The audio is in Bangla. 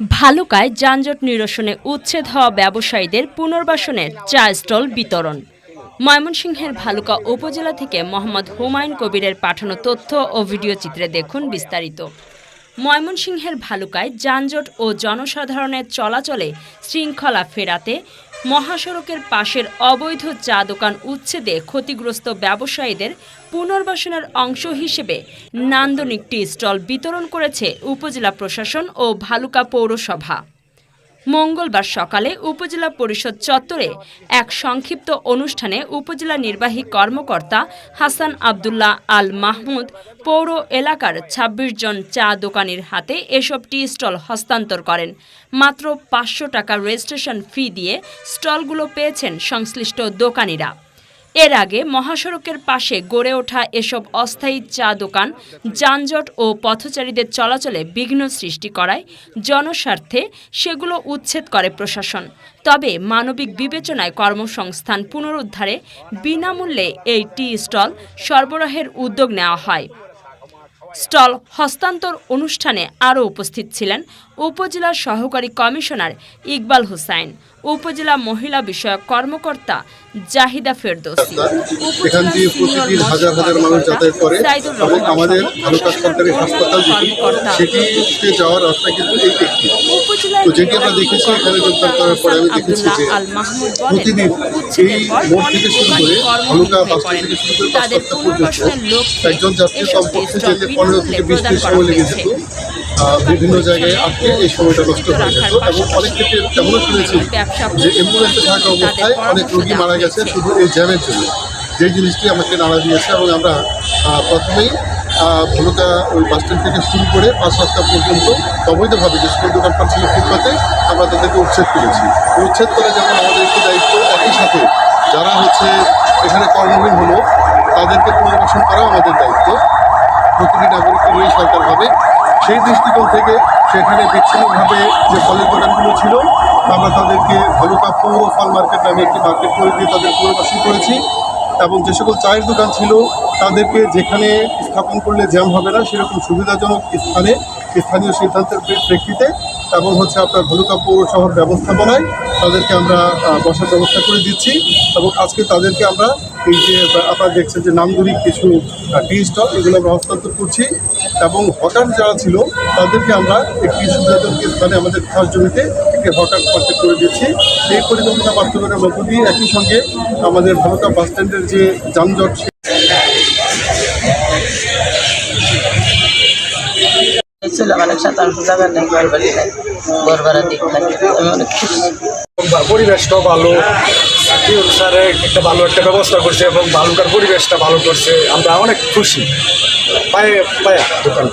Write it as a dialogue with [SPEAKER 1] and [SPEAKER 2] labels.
[SPEAKER 1] ভালুকায় যানজট নিরসনে উচ্ছেদ হওয়া ব্যবসায়ীদের পুনর্বাসনের চা স্টল বিতরণ। ময়মনসিংহের ভালুকা উপজেলা থেকে মোহাম্মদ হুমায়ুন কবিরের পাঠানো তথ্য ও ভিডিও চিত্রে দেখুন বিস্তারিত। ময়মনসিংহের ভালুকায় যানজট ও জনসাধারণের চলাচলে শৃঙ্খলা ফেরাতে মহাসড়কের পাশের অবৈধ চা দোকান উচ্ছেদে ক্ষতিগ্রস্ত ব্যবসায়ীদের পুনর্বাসনের অংশ হিসেবে নান্দনিকটি স্টল বিতরণ করেছে উপজেলা প্রশাসন ও ভালুকা পৌরসভা। মঙ্গলবার সকালে উপজেলা পরিষদ চত্বরে এক সংক্ষিপ্ত অনুষ্ঠানে উপজেলা নির্বাহী কর্মকর্তা হাসান আবদুল্লাহ আল মাহমুদ পৌর এলাকার ২৬ জন চা দোকানির হাতে এসব টি স্টল হস্তান্তর করেন। মাত্র পাঁচশো টাকা রেজিস্ট্রেশন ফি দিয়ে স্টলগুলো পেয়েছেন সংশ্লিষ্ট দোকানিরা। এর আগে মহাসড়কের পাশে গড়ে ওঠা এসব অস্থায়ী চা দোকান, যানজট ও পথচারীদের চলাচলে বিঘ্ন সৃষ্টি করায় জনস্বার্থে সেগুলো উচ্ছেদ করে প্রশাসন। তবে মানবিক বিবেচনায় কর্মসংস্থান পুনরুদ্ধারে বিনামূল্যে এই টি স্টল সরবরাহের উদ্যোগ নেওয়া হয়। স্টল হস্তান্তর অনুষ্ঠানে আরও উপস্থিত ছিলেন উপজেলা সহকারী কমিশনার ইকবাল হোসাইন উপজেলা মহিলা বিষয়ক কর্মকর্তা জাহিদা ফেরদৌসি
[SPEAKER 2] এখান দিয়ে প্রতিদিন হাজার হাজার মানুষ যাতায়াত করে এবং আমাদের ভালুকা সরকারি হাসপাতাল যেটি সেটিতে যাওয়ার রাস্তা কিন্তু এই একটি। তো যেটি আমরা দেখেছি এখানে যোগদান করার পরে আমি দেখেছি যে
[SPEAKER 1] আল মাহমুদ বলেন
[SPEAKER 2] প্রতিদিন এই মোড় থেকে শুরু করে ভালুকা বাস থেকে শুরু করে পর্যন্ত একজন যাত্রী কমপক্ষে যেতে পনেরো থেকে বিশ মিনিট সময় লেগে। যেত। বিভিন্ন জায়গায় আটকে এই সময়টা নষ্ট হয়ে যেত এবং অনেক ক্ষেত্রে তেমনও শুনেছি যে অ্যাম্বুলেন্সে থাকা অবস্থায় অনেক রোগী মারা গেছে শুধু এই জ্যামের জন্য। যে জিনিসটি আমাকে নাড়া দিয়েছে এবং আমরা প্রথমেই আহ, ওই বাস স্ট্যান্ড থেকে শুরু করে পাঁচ রাস্তা পর্যন্ত অবৈধভাবে যে সকল দোকানপাট ছিল ফুটপাতে আমরা তাদেরকে উচ্ছেদ করেছি। উচ্ছেদ করে যেমন আমাদের একটি দায়িত্ব একই সাথে যারা হচ্ছে এখানে কর্মহীন হলো তাদেরকে পুনর্বাসন করাও আমাদের দায়িত্ব। প্রতিটি নাগরিককে নিয়ে সরকার হবে। সেই দৃষ্টিকোণ থেকে সেখানে বিচ্ছিন্নভাবে যে ফলের দোকানগুলো ছিল, আমরা তাদেরকে পৌর ফল মার্কেট নামে একটি মার্কেট করে দিয়ে তাদের পুনর্বাসন করেছি। এবং যে সকল চায়ের দোকান ছিল, তাদেরকে যেখানে স্থাপন করলে জ্যাম হবে না, সেরকম সুবিধাজনক স্থানে, স্থানীয় সিদ্ধান্তের প্রেক্ষিতে এবং হচ্ছে আপনার ভালুকা পৌর শহর ব্যবস্থাপনায় তাদেরকে আমরা বসার ব্যবস্থা করে দিচ্ছি। এবং আজকে তাদেরকে আমরা এই যে আপনারা দেখছেন যে নামদুরিক কিছু টি স্টল এগুলো আমরা হস্তান্তর করছি এবং হকার যারা ছিল, তাদেরকে আমরা একটি সুবিধাজনক স্থানে আমাদের খাস জমিতে একটি হকার মার্কেট করে দিচ্ছি এই পরিকল্পনা বাস্তবায়নের মধ্য দিয়ে একই সঙ্গে আমাদের ভালুকা বাস স্ট্যান্ডের যে যানজট
[SPEAKER 3] ছিলাম অনেক শতাংশ জায়গা নেই, ঘর বাড়ি ঘর ভাড়া দিক থাকে আমি অনেক খুশি।
[SPEAKER 4] পরিবেশটাও ভালো। কি অনুসারে একটা ভালো একটা ব্যবস্থা করছে এবং ভালোকার পরিবেশটা ভালো করছে। আমরা অনেক খুশি। পায়ে, পায়া দোকান